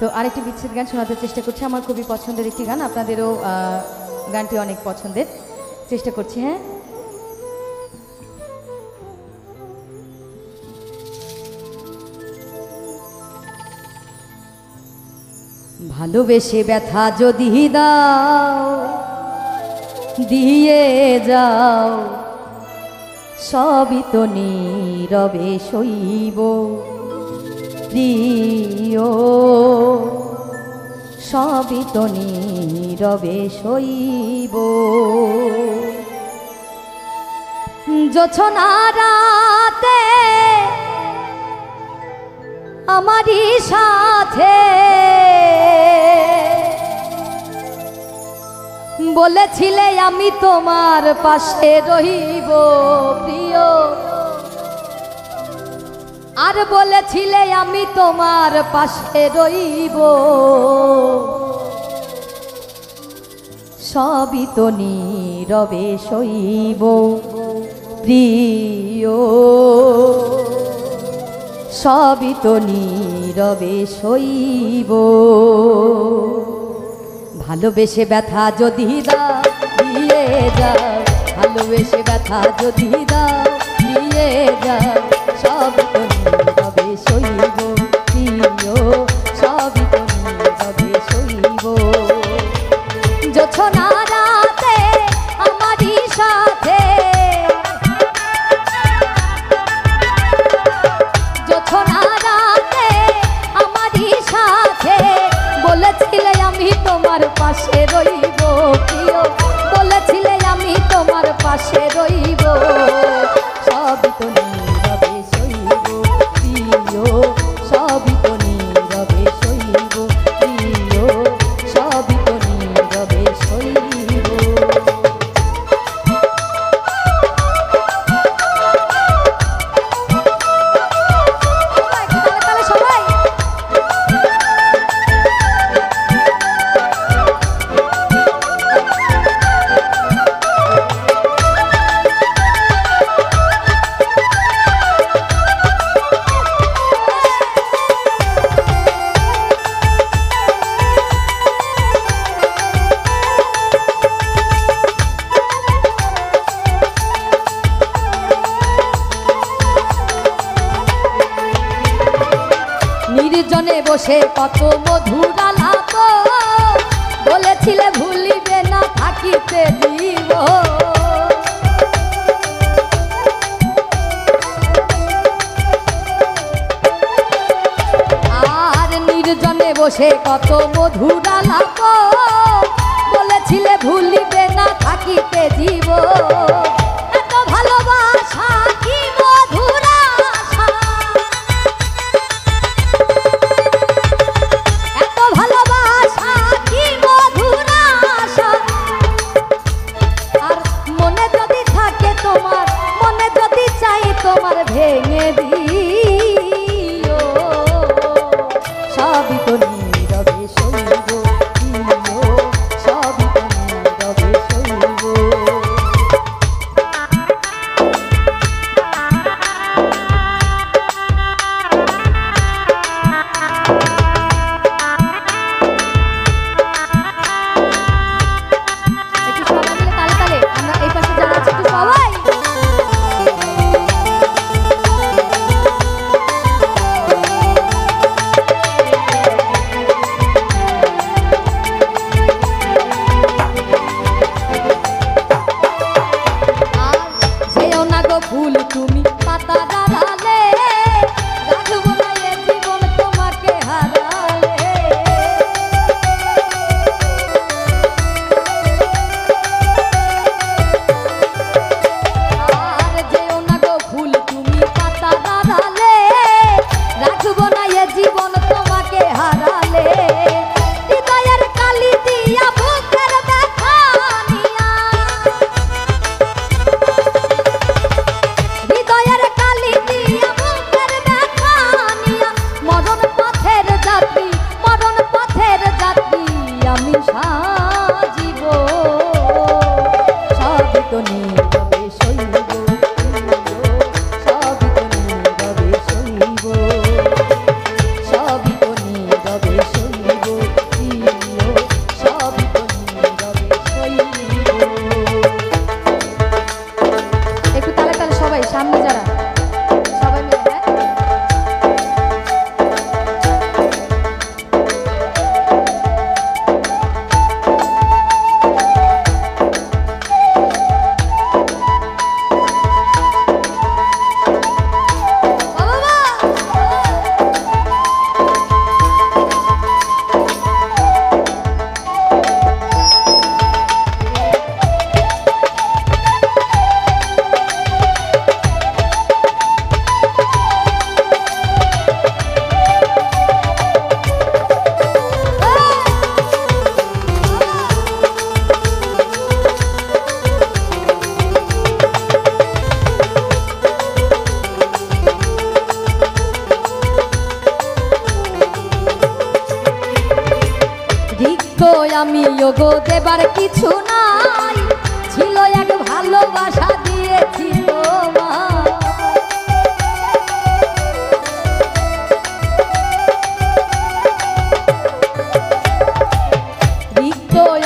তো আরেকটি বিচ্ছেদ গান শোনাতে চেষ্টা করছি। আমার খুবই পছন্দের একটি গান, আপনাদেরও গানটি অনেক পছন্দের। চেষ্টা করছি হ্যাঁ? ভালোবেসে ব্যথা যদি দাও, দিয়ে যাও, সবই তো নীরবে সইব। প্রিয় সবই তো নীরবে সইব। যোছনা রাতে আমারই সাথে বলেছিলে আমি তোমার পাশে রহিব, প্রিয়। আর বলেছিলে আমি তোমার পাশে রইব। সবই তো নীরবে সইব। প্রিয়, সবই তো নীরবে সইব। ভালোবেসে ব্যথা যদি দাও দিয়ে যাও ভালোবেসে ব্যথা যদি দাও সব তো নীরবে সইব। প্রিয় সবই তো নীরবে সইব যোছনা সাথে যোছনা রাতে আমারই সাথে, বলেছিলে আমি তোমার পাশে রইব, প্রিয়। বলেছিলে আমি তোমার বসে কত মধু ডালাতো বলেছিলে ভুলিবে না থাকিতে দিব। আর নির্জনে বসে কত মধুর 하고 ওগো দেবার কিছু নাই। ছিল এক ভালোবাসা দিয়েছি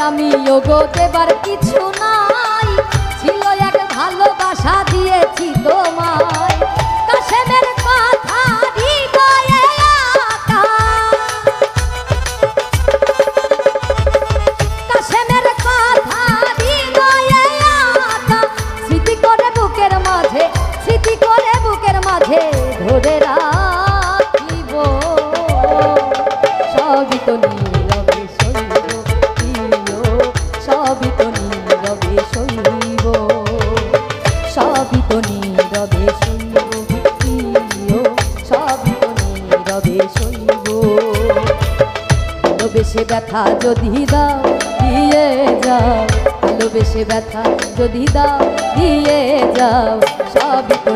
আমি ওগো দেবার কিছু নাই। তো নীরবে সইব প্রিয়, সবই তো নীরবে সইব। সবই তো নীরবে সইব প্রিয়, সবই তো ভালোবেসে ব্যথা যদি দাও, দিয়ে যাও। ভালোবেসে ব্যথা যদি দাও, দিয়ে যাও। সবই তো